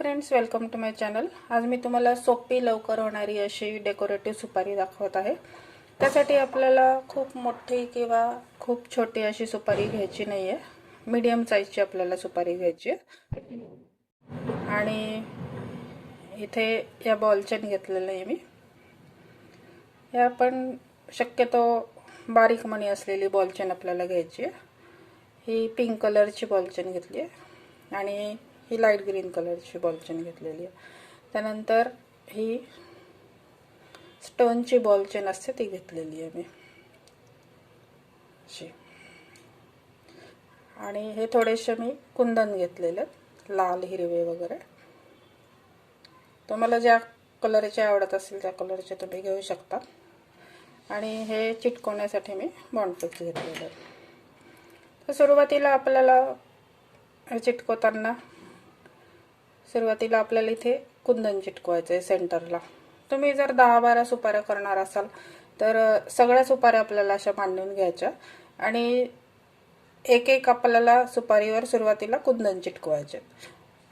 Friends welcome to my channel आज मी तुम्हाला सोपी लवकर होणारी अशी डेकोरेटिव्ह सुपारी दाखवत आहे. त्यासाठी आपल्याला खूप मोठी किंवा खूप छोटी अशी सुपारी घ्यायची नाही आहे मीडियम साईजची आपल्याला सुपारी घ्यायची आहे. आणि इथे या बॉलचेन घेतलेलं आहे मी. या पण शक्यतो बारीक मणी असलेली बॉलचेन आपल्याला घ्यायची आहे. ही पिंक कलरची बॉलचेन घेतली आहे. आणि ही लाइट ग्रीन कलरची बॉलचेन घेतलेली आहे. त्यानंतर ही स्टोनची बॉलचेन असते ती घेतलेली आहे मी. अशी. आणि हे थोडेसे मी कुंदन घेतलेले आहेत, लाल हिरवे वगैरे. तुम्हाला ज्या कलरचे आवडत असेल त्या कलरचे तुम्ही घेऊ शकता. आणि हे चिटकवण्यासाठी मी बॉन्डपिक्स घेतलेले आहेत. तर सुरुवातीला आपल्याला हे चिटकवताना सुरुवातीला आपल्याला इथे कुंदन चिटकवायचं आहे सेंटरला. तुम्ही जर दहा बारा सुपाऱ्या करणार असाल तर सगळ्या सुपाऱ्या आपल्याला अशा मांडून घ्यायच्या आणि एक एक आपल्याला सुपारीवर सुरुवातीला कुंदन चिटकवायचे.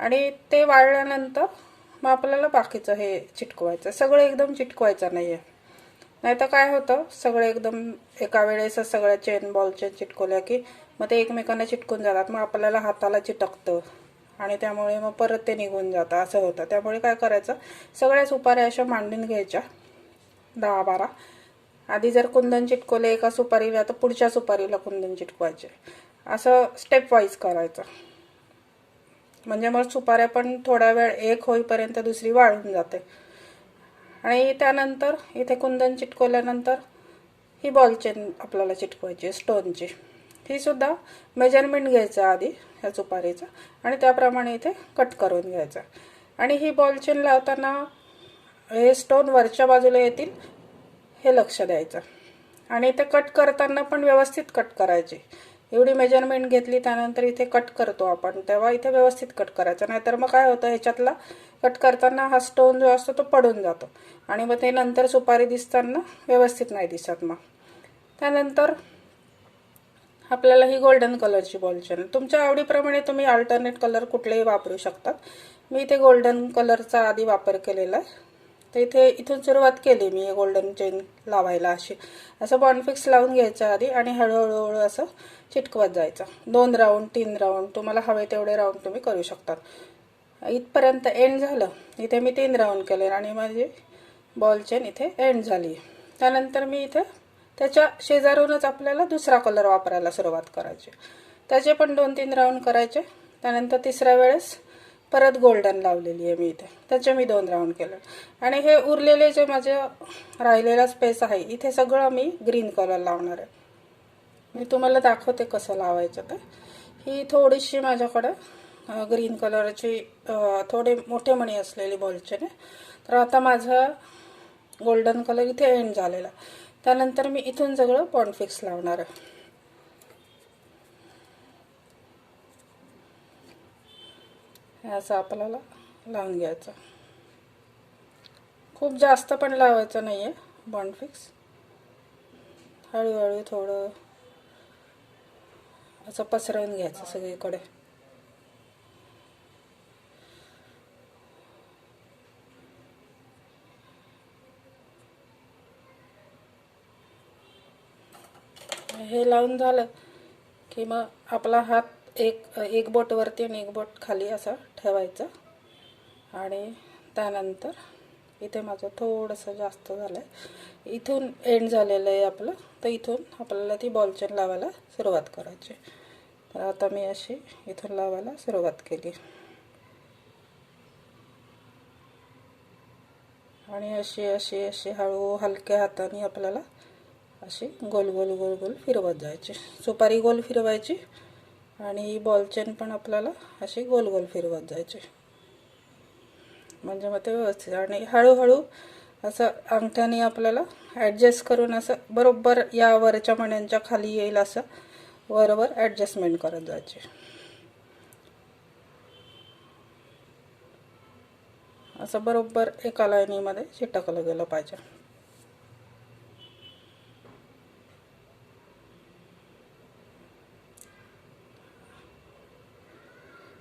आणि ते वाळल्यानंतर मग आपल्याला बाकीचं हे चिटकवायचं. सगळं एकदम चिटकवायचं नाही आहे नाही तर काय होतं सगळं एकदम एका वेळेस सगळ्या चेन बॉल चेन चिटकवल्या की मग ते एकमेकांना चिटकून जातात. मग आपल्याला हाताला चिटकतं. आणि त्यामुळे मग परत ते निघून जातं असं होतं. त्यामुळे काय करायचं सगळ्या सुपाऱ्या अशा मांडून घ्यायच्या. दहा बारा. आधी जर कुंदन चिटकवले एका सुपारीला तर पुढच्या सुपारीला कुंदन चिटकवायचे. असं स्टेप वाईज करायचं. म्हणजे मग सुपाऱ्या पण थोडा वेळ एक होईपर्यंत दुसरी वाळून जाते. आणि त्यानंतर इथे कुंदन चिटकवल्यानंतर ही बॉल चेन आपल्याला चिटकवायची स्टोनची ही सुद्धा मेजरमेंट घ्यायचा आधी ह्या सुपारीचा. आणि त्याप्रमाणे इथे कट करून घ्यायचा. आणि ही बॉलचेन लावताना हे स्टोन वरच्या बाजूला येतील हे लक्ष द्यायचं. आणि ते कट करताना पण व्यवस्थित कट करायचे. एवढी मेजरमेंट घेतली त्यानंतर इथे कट करतो आपण. तेव्हा इथे व्यवस्थित कट करायचं. नाहीतर मग काय होतं ह्याच्यातला कट करताना हा स्टोन जो असतो तो पडून जातो. आणि मग ते नंतर सुपारी दिसताना व्यवस्थित नाही दिसत मग. त्यानंतर आपल्याला ही गोल्डन कलरची बॉलचेन तुमच्या आवडीप्रमाणे तुम्ही अल्टरनेट कलर कुठलेही वापरू शकतात. मी इथे गोल्डन कलरचा आधी वापर केलेला आहे. तर इथे इथून सुरुवात केली मी गोल्डन चेन लावायला अशी. असं बॉनफिक्स लावून घ्यायचं आधी आणि हळूहळूहळू असं चिटकवत जायचं. दोन राऊंड तीन राऊंड तुम्हाला हवे तेवढे राऊंड तुम्ही करू शकतात. इथपर्यंत एंड झालं. इथे मी तीन राऊंड केले आणि माझी बॉल चेन इथे एंड झाली. त्यानंतर मी इथे त्याच्या शेजारूनच आपल्याला दुसरा कलर वापरायला सुरुवात करायची. त्याचे पण दोन तीन राऊंड करायचे. त्यानंतर तिसऱ्या वेळेस परत गोल्डन लावलेली आहे मी इथे. त्याचे मी दोन राऊंड केले. आणि हे उरलेले जे माझे राहिलेला स्पेस आहे इथे सगळं मी ग्रीन कलर लावणार आहे. मी तुम्हाला दाखवते कसं लावायचं ते. ही थोडीशी माझ्याकडे ग्रीन कलरची थोडे मोठे मणी असलेली बॉलचे आहे. तर आता माझं गोल्डन कलर इथे एंड झालेला त्यानंतर मी इथून सगळं पॉन्डफिक्स लावणार आहे. असं आपल्याला लावून घ्यायचं. खूप जास्त पण लावायचं नाही आहे बॉन्डफिक्स हळूहळू थोडं असं पसरवून घ्यायचं सगळीकडे. हे लावून झालं की मग आपला हात एक एक बोट वरती आणि एक बोट खाली असा ठेवायचा. आणि त्यानंतर इथे माझं थोडंसं जास्त झालं आहे इथून एंड झालेलं आहे आपलं. तर इथून आपल्याला ती बॉलचेन लावायला सुरुवात करायची तर आता मी अशी इथून लावायला सुरुवात केली. आणि अशी अशी अशी हळू हलक्या हाताने आपल्याला अशी गोल गोल गोल गोल फिरवत जायची. सुपारी गोल फिरवायची आणि बॉलचेन पण आपल्याला अशी गोल गोल फिरवत जायची. म्हणजे मग ते व्यवस्थित. आणि हळूहळू असं अंगठ्याने आपल्याला ॲडजस्ट करून असं बरोबर या वरच्या मण्यांच्या खाली येईल असं वरवर ॲडजस्टमेंट करत जायची. असं बरोबर एका लाईनीमध्ये चिटकलं गेलं पाहिजे.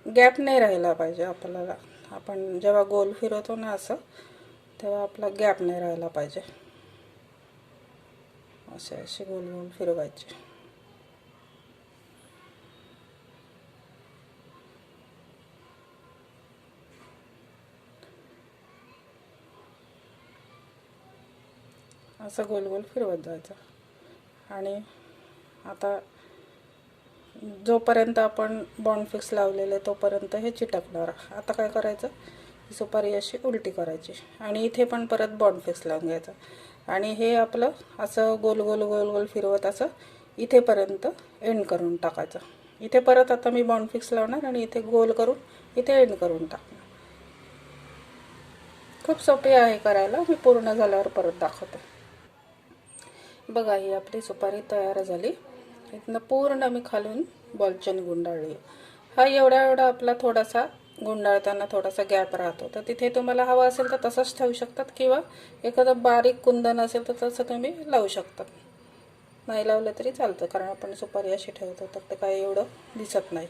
गॅप नाही राहिला पाहिजे आपल्याला. आपण जेव्हा गोल फिरवतो ना असं तेव्हा आपला गॅप नाही राहिला पाहिजे. असे असे गोल गोल फिरवायचे. असं गोल गोल फिरवत जायचं. आणि आता जोपर्यंत आपण बॉन्ड फिक्स लावलेले तोपर्यंत हे चिटकणार. आता काय करायचं? ही सुपारी अशी उलटी करायची आणि इथे पण परत बॉन्ड फिक्स लावून घ्यायचं. आणि हे आपलं असं गोल गोल गोल गोल फिरवत असं इथेपर्यंत एंड करून टाकायचं. इथे परत आता मी बॉन्ड फिक्स लावणार आणि इथे गोल करून इथे एंड करून टाकणार. खूप सोपी आहे करायला. मी पूर्ण झाल्यावर परत दाखवते. बघा ही आपली सुपारी तयार झाली. इथनं पूर्ण मी खालून बॉलचन गुंडाळली हा एवढा एवढा आपला थोडासा गुंडाळताना थोडासा गॅप राहतो. तर तिथे तुम्हाला हवा असेल तर तसंच ठेवू शकतात किंवा एखादं बारीक कुंदन असेल तर तसं तुम्ही लावू शकतात. नाही लावलं तरी चालतं कारण आपण सुपारी अशी ठेवतो तर ते काही एवढं दिसत नाही.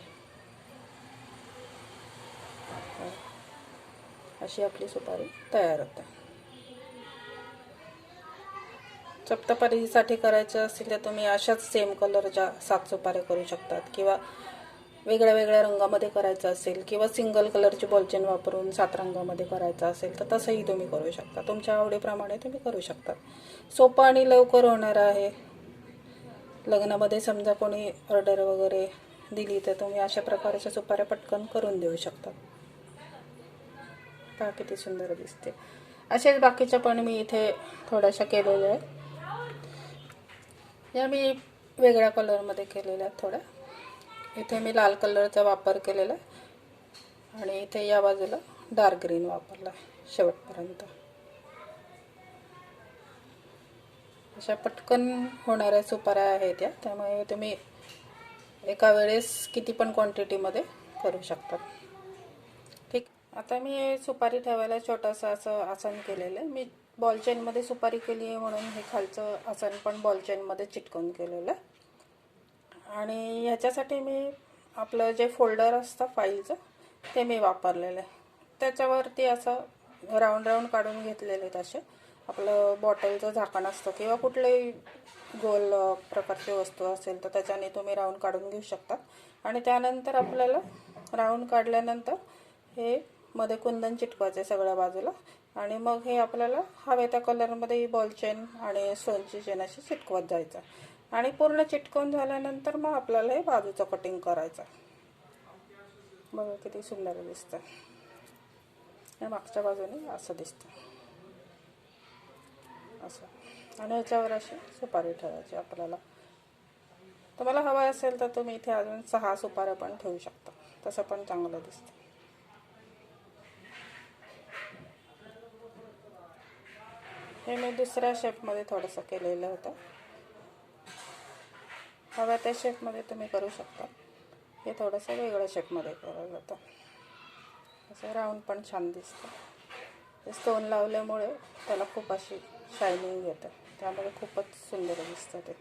अशी आपली सुपारी तयार होते. सप्तपारीसाठी करायचं असेल तर तुम्ही अशाच सेम कलरच्या सात सुपाऱ्या करू शकतात. किंवा वेगळ्या वेगळ्या रंगामध्ये करायचं असेल किंवा सिंगल कलरची बॉलचेन वापरून सात रंगामध्ये करायचं असेल तर तसंही तुम्ही करू शकता. तुमच्या आवडीप्रमाणे तुम्ही करू शकता. सोपं आणि लवकर होणार आहे. लग्नामध्ये समजा कोणी ऑर्डर वगैरे दिली तर तुम्ही अशा प्रकारच्या सुपाऱ्या पटकन करून देऊ शकता. पहा किती सुंदर दिसते. असेच बाकीच्या पण मी इथे थोड्याशा केलेल्या आहेत. या मी वेगळ्या कलरमध्ये केलेल्या आहेत थोड्या. इथे मी लाल कलरचा वापर केलेला आहे. आणि इथे या बाजूला डार्क ग्रीन वापरला आहे शेवटपर्यंत. अशा पटकन होणाऱ्या सुपाऱ्या आहेत या त्यामुळे तुम्ही एका वेळेस किती पण क्वांटिटीमध्ये करू शकता. ठीक आता मी सुपारी ठेवायला छोटासा असं आसन केलेलं आहे. मी बॉलचेनमध्ये सुपारी केली आहे म्हणून हे खालचं आसन पण बॉलचेनमध्ये चिटकवून केलेलं आहे. आणि ह्याच्यासाठी मी आपलं जे फोल्डर असतं फाईलचं ते मी वापरलेलं आहे. त्याच्यावरती असं राऊंड राऊंड काढून घेतलेले आहेत असे. आपलं बॉटलचं झाकण असतं किंवा कुठलंही गोल प्रकारची वस्तू असेल तर त्याच्याने तुम्ही राऊंड काढून घेऊ शकता. आणि त्यानंतर आपल्याला राऊंड काढल्यानंतर हे मध्ये कुंदन चिटकवायचे सगळ्या बाजूला. आणि मग हे आपल्याला हवे त्या कलरमध्ये बॉल चेन आणि सोनची चेन अशी चिटकवत जायचं. आणि पूर्ण चिटकवून झाल्यानंतर मग आपल्याला हे बाजूचं कटिंग करायचं. बघा किती सुंदर दिसतं हे मागच्या बाजूने असं दिसतं असं. आणि याच्यावर अशी सुपारी ठेवायची आपल्याला. तुम्हाला हवं असेल तर तुम्ही इथे अजून सहा सुपाऱ्या पण ठेवू शकता. तसं पण चांगलं दिसतं हे मी दुसऱ्या शेपमध्ये थोडंसं केलेलं होतं. हव्या त्या शेपमध्ये तुम्ही करू शकता. हे थोडंसं वेगळ्या शेपमध्ये केलं होतं. असं राऊंड पण छान दिसतं. ते स्टोन लावल्यामुळे त्याला खूप अशी शायनिंग येतं. त्यामुळे खूपच सुंदर दिसतं ते.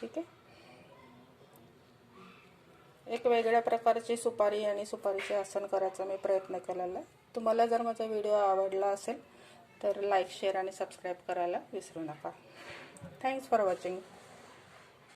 ठीक आहे? एक वेगळ्या प्रकारची सुपारी आणि सुपारीचे आसन करायचा मी प्रयत्न केलेला. आहे तुम्हाला जर माझा व्हिडिओ आवडला असेल तर लाईक शेअर आणि सबस्क्राईब करायला विसरू नका. Thanks for watching